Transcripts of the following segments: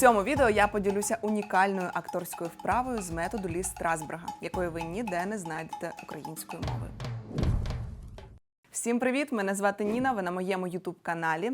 цьому відео я поділюся унікальною акторською вправою з методу Лі Страсберга, якої ви ніде не знайдете українською мовою. Всім привіт! Мене звати Ніна. Ви на моєму youtube каналі.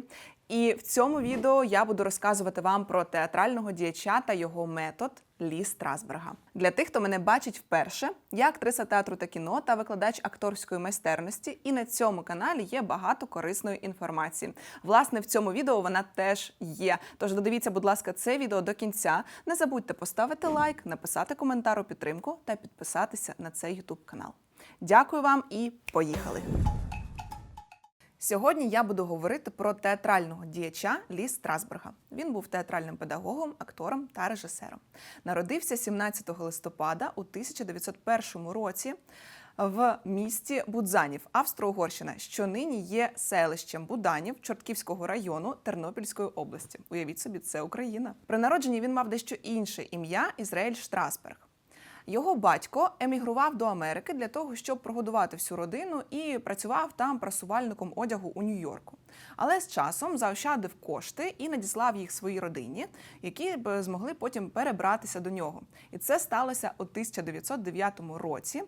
І в цьому відео я буду розказувати вам про театрального діяча та його метод Лі Страсберга. Для тих, хто мене бачить вперше, я актриса театру та кіно та викладач акторської майстерності. І на цьому каналі є багато корисної інформації. Власне, в цьому відео вона теж є. Тож додивіться, будь ласка, це відео до кінця. Не забудьте поставити лайк, написати коментар у підтримку та підписатися на цей youtube канал. Дякую вам і поїхали! Сьогодні я буду говорити про театрального діяча Лі Страсберга. Він був театральним педагогом, актором та режисером. Народився 17 листопада у 1901 році в місті Будзанів, Австро-Угорщина, що нині є селищем Буданів Чортківського району Тернопільської області. Уявіть собі, це Україна. При народженні він мав дещо інше ім'я Ізраїль Штрасберг. Його батько емігрував до Америки для того, щоб прогодувати всю родину і працював там прасувальником одягу у Нью-Йорку. Але з часом заощадив кошти і надіслав їх своїй родині, які б змогли потім перебратися до нього. І це сталося у 1909 році.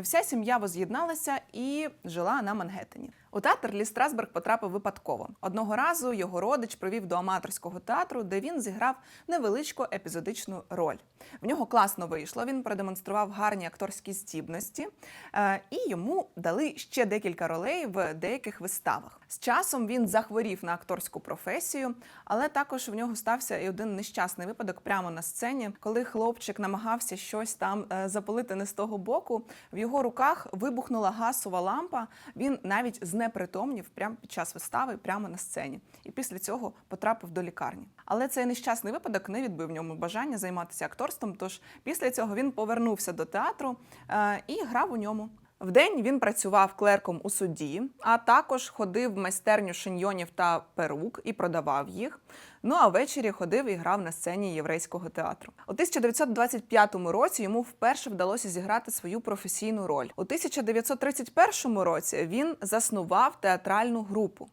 Вся сім'я воз'єдналася і жила на Мангеттені. У театр Лі Страсберг потрапив випадково. Одного разу його родич привів до аматорського театру, де він зіграв невеличку епізодичну роль. В нього класно вийшло. Він продемонстрував гарні акторські здібності, е, і йому дали ще декілька ролей в деяких виставах. З часом він захворів на акторську професію, але також в нього стався і один нещасний випадок прямо на сцені, коли хлопчик намагався щось там е, запалити не з того боку. В його руках вибухнула газова лампа. Він навіть знепритомнів прямо під час вистави, прямо на сцені, і після цього потрапив до лікарні. Але цей нещасний випадок не відбив ньому бажання займатися акторством. Тож після цього він повернувся до театру е, і грав у ньому. Вдень він працював клерком у суді, а також ходив в майстерню шиньйонів та перук і продавав їх. Ну а ввечері ходив і грав на сцені єврейського театру. У 1925 році йому вперше вдалося зіграти свою професійну роль. У 1931 році він заснував театральну групу.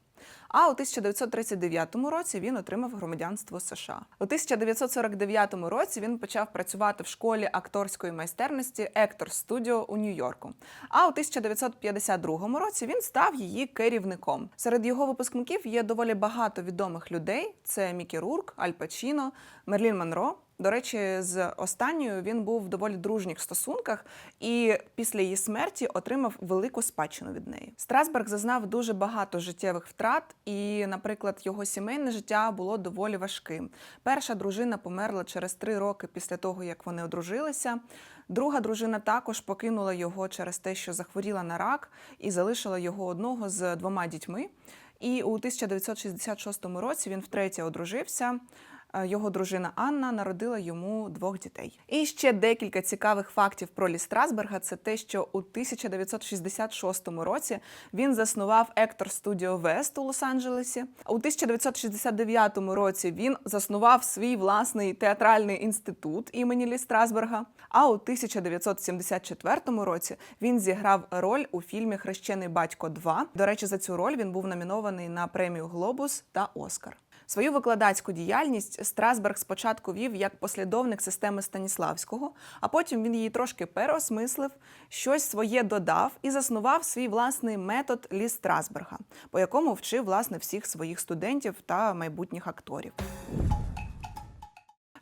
А у 1939 році він отримав громадянство США. У 1949 році він почав працювати в школі акторської майстерності Ектор Studio у Нью-Йорку. А у 1952 році він став її керівником. Серед його випускників є доволі багато відомих людей: це Мікі Рурк, Аль Пачіно, Мерлін Монро. До речі, з останньою він був в доволі дружніх стосунках і після її смерті отримав велику спадщину від неї. Страсберг зазнав дуже багато життєвих втрат, і, наприклад, його сімейне життя було доволі важким. Перша дружина померла через три роки після того, як вони одружилися. Друга дружина також покинула його через те, що захворіла на рак, і залишила його одного з двома дітьми. І у 1966 році він втретє одружився. Е, Його дружина Анна народила йому двох дітей. І ще декілька цікавих фактів про Лі Страсберга. Це те, що у 1966 році він заснував Ектор Студіо Вест у Лос-Анджелесі. У 1969 році він заснував свій власний театральний інститут імені Лі Страсберга. А у 1974 році він зіграв роль у фільмі Хрещений батько 2». До речі, за цю роль він був номінований на премію Глобус та Оскар. Свою викладацьку діяльність Страсберг спочатку вів як послідовник системи Станіславського, а потім він її трошки переосмислив, щось своє додав і заснував свій власний метод Лі Страсберга, по якому вчив власне всіх своїх студентів та майбутніх акторів.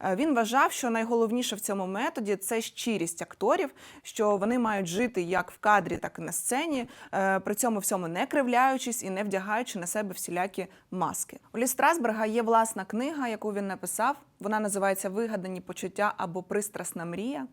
Е, Він вважав, що найголовніше в цьому методі це щирість акторів, що вони мають жити як в кадрі, так і на сцені, е, при цьому всьому не кривляючись і не вдягаючи на себе всілякі маски. У Лі Страсберга є власна книга, яку він написав. Вона називається Вигадані почуття або пристрасна мрія.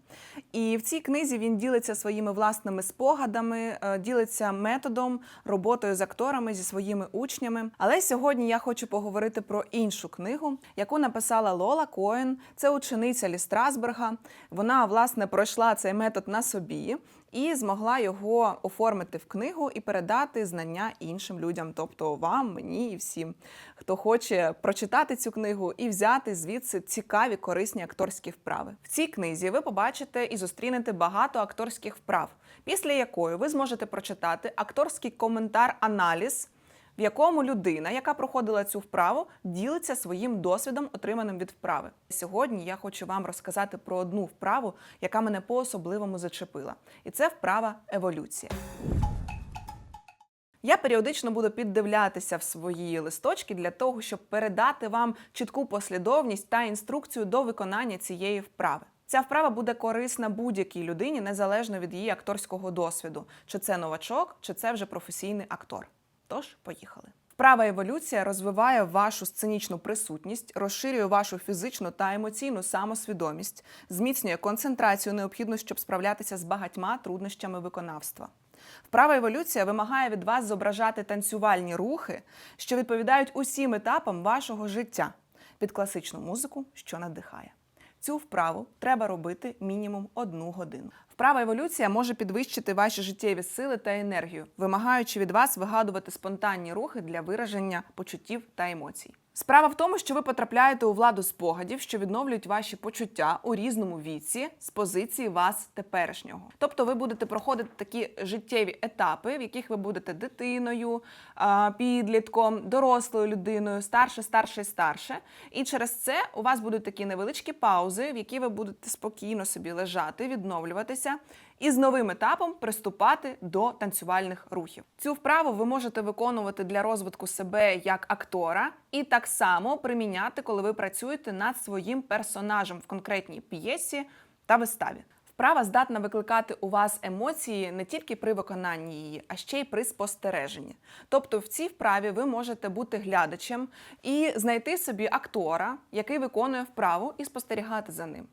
І в цій книзі він ділиться своїми власними спогадами, е, ділиться методом, роботою з акторами зі своїми учнями. Але сьогодні я хочу поговорити про іншу книгу, яку написала Лола Коен. Це учениця Лі Страсберга. Вона власне пройшла цей метод на собі і змогла його оформити в книгу і передати знання іншим людям, тобто вам, мені і всім, хто хоче прочитати цю книгу і взяти звідси цікаві корисні акторські вправи. В цій книзі ви побачите і зустрінете багато акторських вправ, після якої ви зможете прочитати акторський коментар-аналіз в якому людина, яка проходила цю вправу, ділиться своїм досвідом, отриманим від вправи. Сьогодні я хочу вам розказати про одну вправу, яка мене по-особливому зачепила. І це вправа еволюція. Я періодично буду піддивлятися в свої листочки для того, щоб передати вам чітку послідовність та інструкцію до виконання цієї вправи. Ця вправа буде корисна будь-якій людині незалежно від її акторського досвіду, чи це новачок, чи це вже професійний актор. Тож, поїхали. Вправа еволюція розвиває вашу сценічну присутність, розширює вашу фізичну та емоційну самосвідомість, зміцнює концентрацію, необхідну, щоб справлятися з багатьма труднощами виконавства. Вправа еволюція вимагає від вас зображати танцювальні рухи, що відповідають усім етапам вашого життя під класичну музику, що надихає. Цю вправу треба робити мінімум одну годину. Вправа еволюція може підвищити ваші життєві сили та енергію, вимагаючи від вас вигадувати спонтанні рухи для вираження почуттів та емоцій. Справа в тому, що ви потрапляєте у владу спогадів, що відновлюють ваші почуття у різному віці з позиції вас теперішнього. Тобто ви будете проходити такі життєві етапи, в яких ви будете дитиною, підлітком, дорослою людиною, старше, старше, старше. І через це у вас будуть такі невеличкі паузи, в які ви будете спокійно собі лежати, відновлюватися і з новим етапом приступати до танцювальних рухів. Цю вправу ви можете виконувати для розвитку себе як актора, і так само приміняти, коли ви працюєте над своїм персонажем в конкретній п'єсі та виставі. Вправа здатна викликати у вас емоції не тільки при виконанні її, а ще й при спостереженні. Тобто, в цій вправі ви можете бути глядачем і знайти собі актора, який виконує вправу, і спостерігати за ним.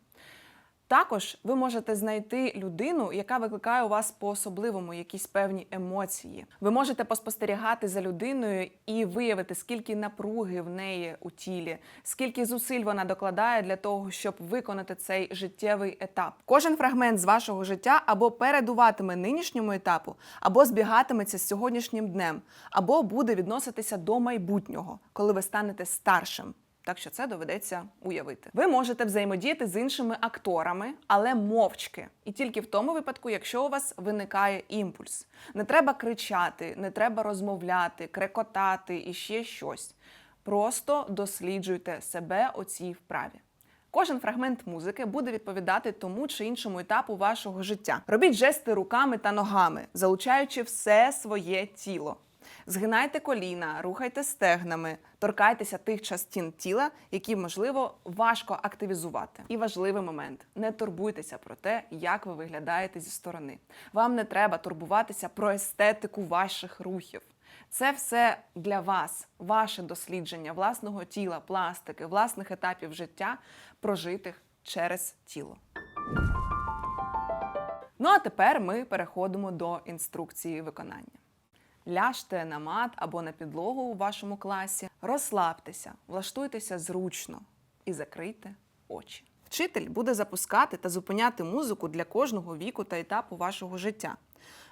Також ви можете знайти людину, яка викликає у вас по-особливому якісь певні емоції. Ви можете поспостерігати за людиною і виявити, скільки напруги в неї у тілі, скільки зусиль вона докладає для того, щоб виконати цей життєвий етап. Кожен фрагмент з вашого життя або передуватиме нинішньому етапу, або збігатиметься з сьогоднішнім днем, або буде відноситися до майбутнього, коли ви станете старшим. Так що це доведеться уявити. Ви можете взаємодіяти з іншими акторами, але мовчки. І тільки в тому випадку, якщо у вас виникає імпульс. Не треба кричати, не треба розмовляти, крекотати і ще щось. Просто досліджуйте себе у цій вправі. Кожен фрагмент музики буде відповідати тому чи іншому етапу вашого життя. Робіть жести руками та ногами, залучаючи все своє тіло. Згинайте коліна, рухайте стегнами, торкайтеся тих частин тіла, які, можливо, важко активізувати. І важливий момент: не турбуйтеся про те, як ви виглядаєте зі сторони. Вам не треба турбуватися про естетику ваших рухів. Це все для вас, ваше дослідження власного тіла, пластики, власних етапів життя, прожитих через тіло. Ну а тепер ми переходимо до інструкції виконання. Ляжте на мат або на підлогу у вашому класі, розслабтеся, влаштуйтеся зручно і закрийте очі. Вчитель буде запускати та зупиняти музику для кожного віку та етапу вашого життя.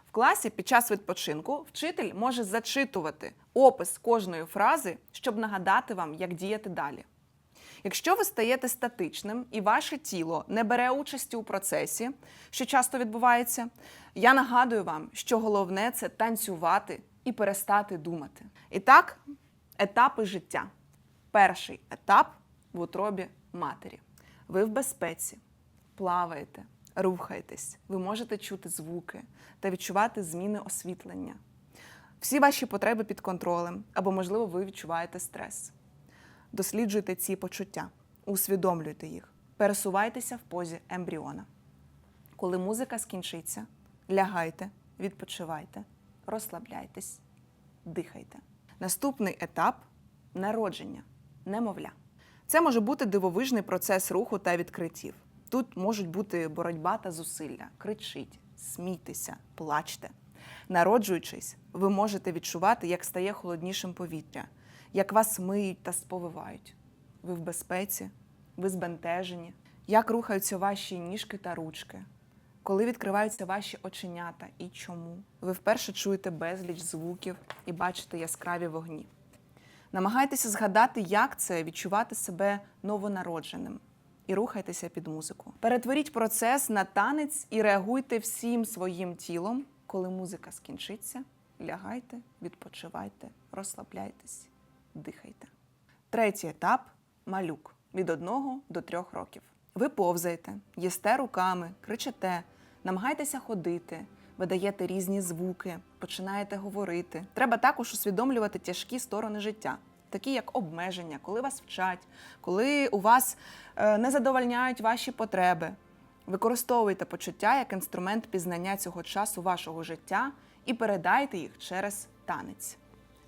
В класі під час відпочинку вчитель може зачитувати опис кожної фрази, щоб нагадати вам, як діяти далі. Якщо ви стаєте статичним і ваше тіло не бере участі у процесі, що часто відбувається, я нагадую вам, що головне це танцювати і перестати думати. І так, етапи життя. Перший етап в утробі матері. Ви в безпеці, плаваєте, рухаєтесь, ви можете чути звуки та відчувати зміни освітлення. Всі ваші потреби під контролем, або, можливо, ви відчуваєте стрес. Досліджуйте ці почуття, усвідомлюйте їх, пересувайтеся в позі ембріона. Коли музика скінчиться, лягайте, відпочивайте, розслабляйтесь, дихайте. Наступний етап народження, немовля. Це може бути дивовижний процес руху та відкриттів. Тут можуть бути боротьба та зусилля, кричіть, смійтеся, плачте. Народжуючись, ви можете відчувати, як стає холоднішим повітря, як вас миють та сповивають. Ви в безпеці, ви збентежені, як рухаються ваші ніжки та ручки, коли відкриваються ваші оченята і чому. Ви вперше чуєте безліч звуків і бачите яскраві вогні. Намагайтеся згадати, як це відчувати себе новонародженим. І рухайтеся під музику. Перетворіть процес на танець і реагуйте всім своїм тілом, коли музика скінчиться. лягайте, відпочивайте, розслабляйтесь, дихайте. Третій етап малюк від 1 до 3 років. Ви повзаєте, їсте руками, кричите, намагаєтеся ходити, видаєте різні звуки, починаєте говорити. Треба також усвідомлювати тяжкі сторони життя, такі як обмеження, коли вас вчать, коли у вас е, не задовольняють ваші потреби. Використовуйте почуття як інструмент пізнання цього часу вашого життя і передайте їх через танець.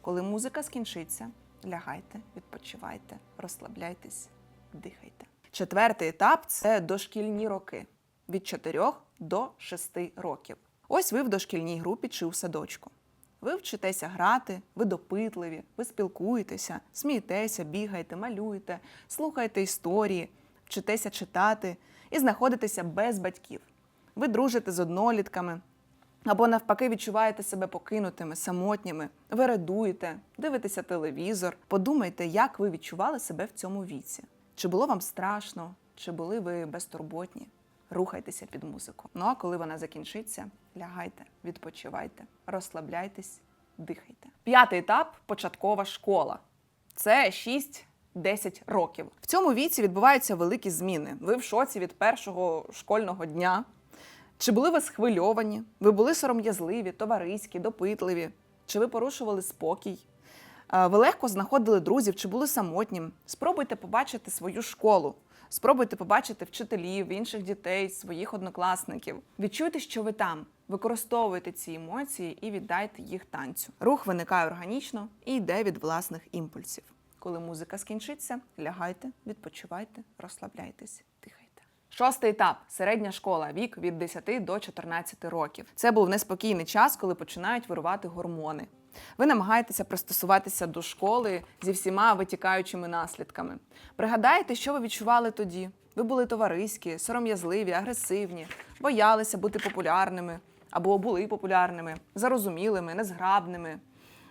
Коли музика скінчиться, лягайте, відпочивайте, розслабляйтесь, дихайте. Четвертий етап це дошкільні роки від 4 до 6 років. Ось ви в дошкільній групі чи у садочку. Ви вчитеся грати, ви допитливі, ви спілкуєтеся, смієтеся, бігаєте, малюєте, слухаєте історії, вчитеся читати і знаходитеся без батьків. Ви дружите з однолітками, або навпаки відчуваєте себе покинутими, самотніми, ви радуєте, дивитеся телевізор. Подумайте, як ви відчували себе в цьому віці. Чи було вам страшно, чи були ви безтурботні? Рухайтеся під музику. Ну а коли вона закінчиться, лягайте, відпочивайте, розслабляйтесь, дихайте. П'ятий етап початкова школа. Це 6-10 років. В цьому віці відбуваються великі зміни. Ви в шоці від першого школьного дня. Чи були ви схвильовані? Ви були сором'язливі, товариські, допитливі? Чи ви порушували спокій? Е, Ви легко знаходили друзів чи були самотнім? Спробуйте побачити свою школу. Спробуйте побачити вчителів, інших дітей, своїх однокласників. Відчуйте, що ви там. Використовуйте ці емоції і віддайте їх танцю. Рух виникає органічно і йде від власних імпульсів. Коли музика скінчиться, лягайте, відпочивайте, розслабляйтесь. Шостий етап середня школа, вік від 10 до 14 років. Це був неспокійний час, коли починають вирувати гормони. Ви намагаєтеся пристосуватися до школи зі всіма витікаючими наслідками. Пригадайте, що ви відчували тоді. Ви були товариські, сором'язливі, агресивні, боялися бути популярними або були популярними, зарозумілими, незграбними.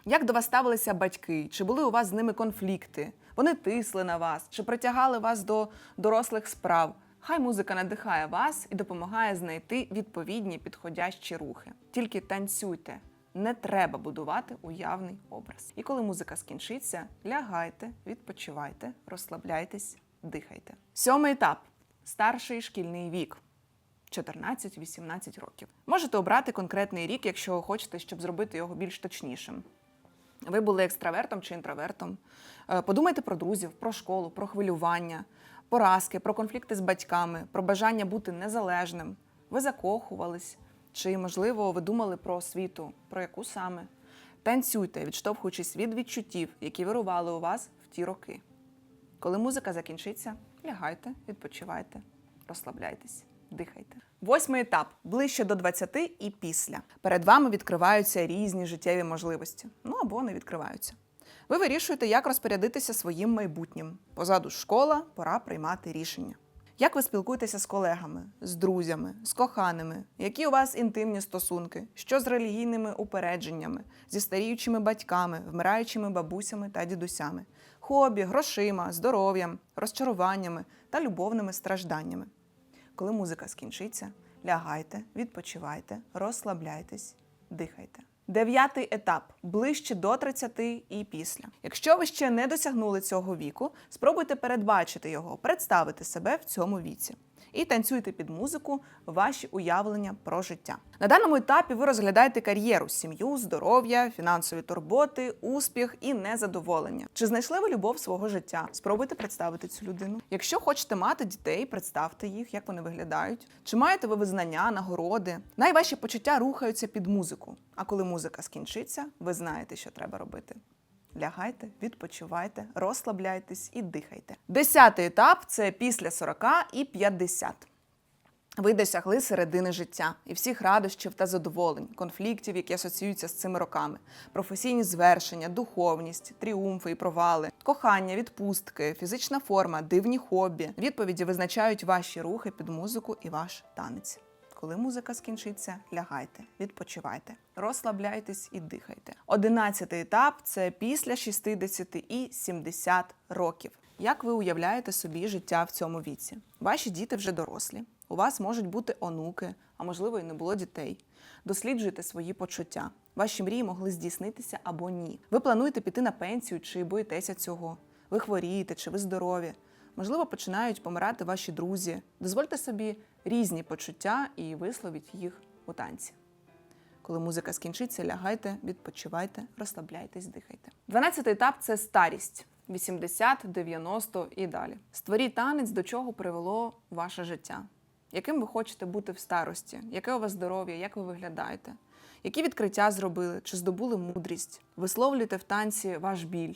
Як до вас ставилися батьки? Чи були у вас з ними конфлікти? Вони тисли на вас, чи притягали вас до дорослих справ? Хай музика надихає вас і допомагає знайти відповідні підходящі рухи. Тільки танцюйте, не треба будувати уявний образ. І коли музика скінчиться, лягайте, відпочивайте, розслабляйтесь, дихайте. Сьомий етап старший шкільний вік. 14-18 років. Можете обрати конкретний рік, якщо хочете, щоб зробити його більш точнішим. Ви були екстравертом чи інтровертом. Е, Подумайте про друзів, про школу, про хвилювання, поразки, про конфлікти з батьками, про бажання бути незалежним. Ви закохувались, чи, можливо, ви думали про освіту, про яку саме. Танцюйте, відштовхуючись від відчуттів, які вирували у вас в ті роки. Коли музика закінчиться, лягайте, відпочивайте, розслабляйтесь, дихайте. Восьмий етап ближче до 20 і після. Перед вами відкриваються різні життєві можливості. Ну або не відкриваються. Ви вирішуєте, як розпорядитися своїм майбутнім. Позаду школа, пора приймати рішення. Як ви спілкуєтеся з колегами, з друзями, з коханими? Які у вас інтимні стосунки? Що з релігійними упередженнями, зі старіючими батьками, вмираючими бабусями та дідусями, хобі, грошима, здоров'ям, розчаруваннями та любовними стражданнями? Коли музика скінчиться, лягайте, відпочивайте, розслабляйтесь, дихайте. Дев'ятий етап ближче до 30 і після. Якщо ви ще не досягнули цього віку, спробуйте передбачити його, представити себе в цьому віці. І танцюйте під музику ваші уявлення про життя. На даному етапі ви розглядаєте кар'єру, сім'ю, здоров'я, фінансові турботи, успіх і незадоволення. Чи знайшли ви любов свого життя? Спробуйте представити цю людину. Якщо хочете мати дітей, представте їх, як вони виглядають. Чи маєте ви визнання, нагороди? Найважчі почуття рухаються під музику. А коли музика скінчиться, ви знаєте, що треба робити. Лягайте, відпочивайте, розслабляйтесь і дихайте. Десятий етап це після 40 і 50. Ви досягли середини життя і всіх радощів та задоволень, конфліктів, які асоціюються з цими роками, професійні звершення, духовність, тріумфи і провали, кохання, відпустки, фізична форма, дивні хобі. Відповіді визначають ваші рухи під музику і ваш танець. Коли музика скінчиться, лягайте, відпочивайте, розслабляйтесь і дихайте. Одинадцятий етап це після 60 і 70 років. Як ви уявляєте собі життя в цьому віці? Ваші діти вже дорослі. У вас можуть бути онуки, а можливо, і не було дітей. Досліджуйте свої почуття. Ваші мрії могли здійснитися або ні. Ви плануєте піти на пенсію чи боїтеся цього. Ви хворієте чи ви здорові. Можливо, починають помирати ваші друзі. Дозвольте собі різні почуття і висловіть їх у танці. Коли музика скінчиться, лягайте, відпочивайте, розслабляйтесь, дихайте. Дванадцятий етап це старість. 80, 90 і далі. Створіть танець, до чого привело ваше життя. Яким ви хочете бути в старості? Яке у вас здоров'я, як ви виглядаєте? Які відкриття зробили, чи здобули мудрість? Висловлюйте в танці ваш біль,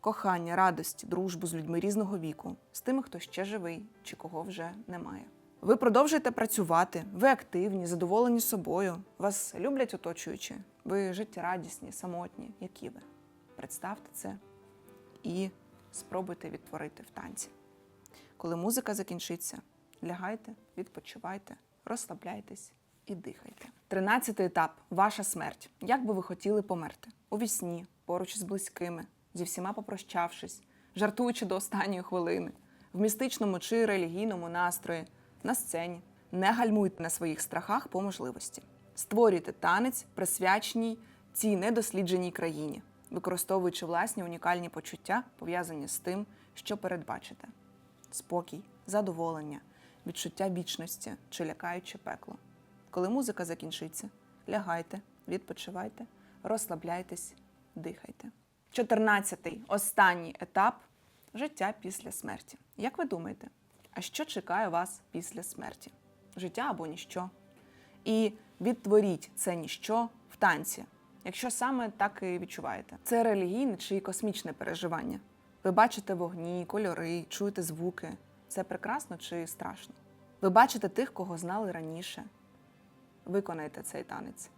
кохання, радості, дружбу з людьми різного віку, з тими, хто ще живий чи кого вже немає. Ви продовжуєте працювати, ви активні, задоволені собою. Вас люблять оточуючі, ви життєрадісні, самотні, які ви. Представте це і спробуйте відтворити в танці. Коли музика закінчиться, лягайте, відпочивайте, розслабляйтесь і дихайте. Тринадцятий етап ваша смерть. Як би ви хотіли померти? У вісні, поруч з близькими, зі всіма попрощавшись, жартуючи до останньої хвилини, в містичному чи релігійному настрої, на сцені. Не гальмуйте на своїх страхах по можливості. Створюйте танець, присвяченій цій недослідженій країні, використовуючи власні унікальні почуття, пов'язані з тим, що передбачите: спокій, задоволення, відчуття вічності чи лякаюче пекло. Коли музика закінчиться, лягайте, відпочивайте, розслабляйтесь, дихайте. Чотирнадцятий останній етап життя після смерті. Як ви думаєте, а що чекає вас після смерті? Життя або ніщо? І відтворіть це ніщо в танці, якщо саме так і відчуваєте. Це релігійне чи космічне переживання. Ви бачите вогні, кольори, чуєте звуки. Це прекрасно чи страшно? Ви бачите тих, кого знали раніше. Виконайте цей танець.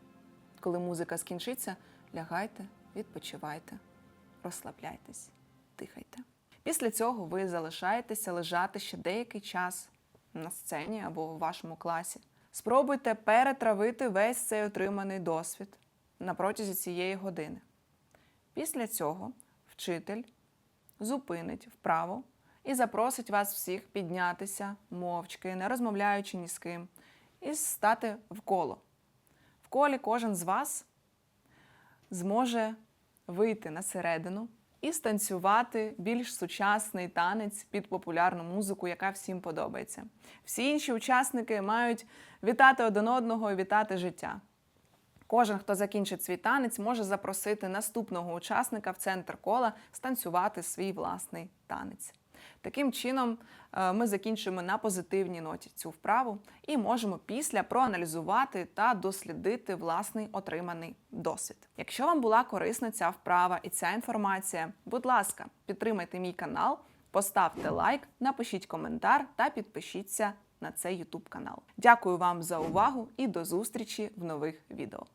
Коли музика скінчиться, лягайте, відпочивайте, розслабляйтесь, дихайте. Після цього ви залишаєтеся лежати ще деякий час на сцені або в вашому класі. Спробуйте перетравити весь цей отриманий досвід на протязі цієї години. Після цього вчитель зупинить вправо і запросить вас всіх піднятися мовчки, не розмовляючи ні з ким, і стати в коло. В колі кожен з вас зможе вийти на середину і станцювати більш сучасний танець під популярну музику, яка всім подобається. Всі інші учасники мають вітати один одного і вітати життя. Кожен, хто закінчить свій танець, може запросити наступного учасника в центр кола станцювати свій власний танець. Таким чином, е, ми закінчуємо на позитивній ноті цю вправу і можемо після проаналізувати та дослідити власний отриманий досвід. Якщо вам була корисна ця вправа і ця інформація, будь ласка, підтримайте мій канал, поставте лайк, напишіть коментар та підпишіться на цей YouTube канал. Дякую вам за увагу і до зустрічі в нових відео.